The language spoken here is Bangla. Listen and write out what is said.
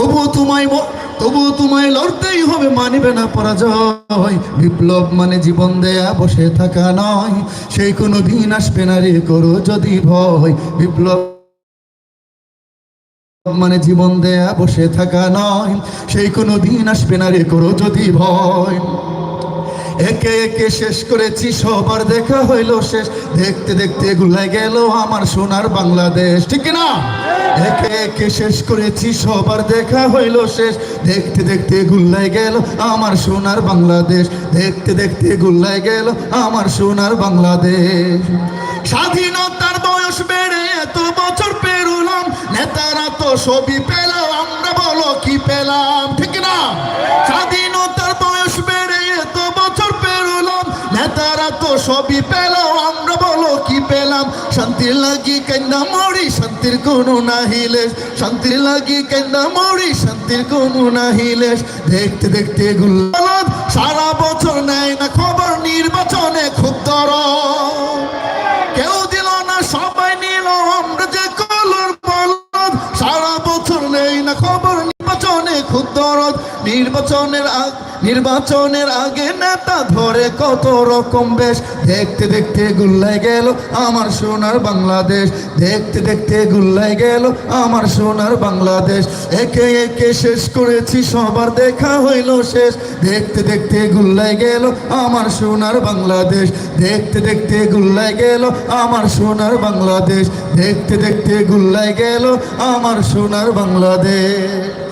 তবুও তোমায় তবু তোমায় লড়তেই হবে, মানিবে না পরাজয়। বিপ্লব মানে জীবন দেয়া, বসে থাকা নয়। সেই কোনো দিন আসবে না রে করো যদি ভয়। বিপ্লব মানে জীবন দেয়া, বসে থাকা নয়। সেই কোনো দিন আসবে না রে করো যদি ভয়। একে একে শেষ করেছি, সবার দেখা হইল শেষ। দেখতে দেখতে গুলাই গেল আমার সোনার বাংলাদেশ, ঠিক না একে একে শেষ করেছি, সবার দেখা হইল শেষ। দেখতে দেখতে গুল্লাই গেল আমার সোনার বাংলাদেশ। দেখতে দেখতে গুল্লাই গেল আমার সোনার বাংলাদেশ। স্বাধীনতার বয়স বেড়ে এত বছর পেরুলাম, নেতারা তো সবই পেলাম, আমরা বলো কি পেলাম? তো সবই পেলাম, আমরা বলো কি পেলাম? শান্তির লাগি কেন্দা মরি, শান্তির কোনো নাহিলে শান্তির লাগি কেন্দা মরি, শান্তির কোনো নাহিলে দেখতে দেখতে গুল্লাদ সারা বছর নেয় না খবর, নির্বাচনে খুব দরদ। কেউ দিল না, সবাই নিল, আমরা যে কলর বলদ। সারা বছর নেই না খবর নির্বাচনে নির্বাচনের নির্বাচনের আগে নেতা ধরে কত রকম বেশ। দেখতে দেখতে গুল্লাই গেল আমার সোনার বাংলাদেশ। দেখতে দেখতে গুল্লাই গেল আমার সোনার বাংলাদেশ। একে একে শেষ করেছি, সবার দেখা হইল শেষ। দেখতে দেখতে গুল্লাই গেল আমার সোনার বাংলাদেশ। দেখতে দেখতে গুল্লাই গেল আমার সোনার বাংলাদেশ। দেখতে দেখতে গুল্লাই গেল আমার সোনার বাংলাদেশ।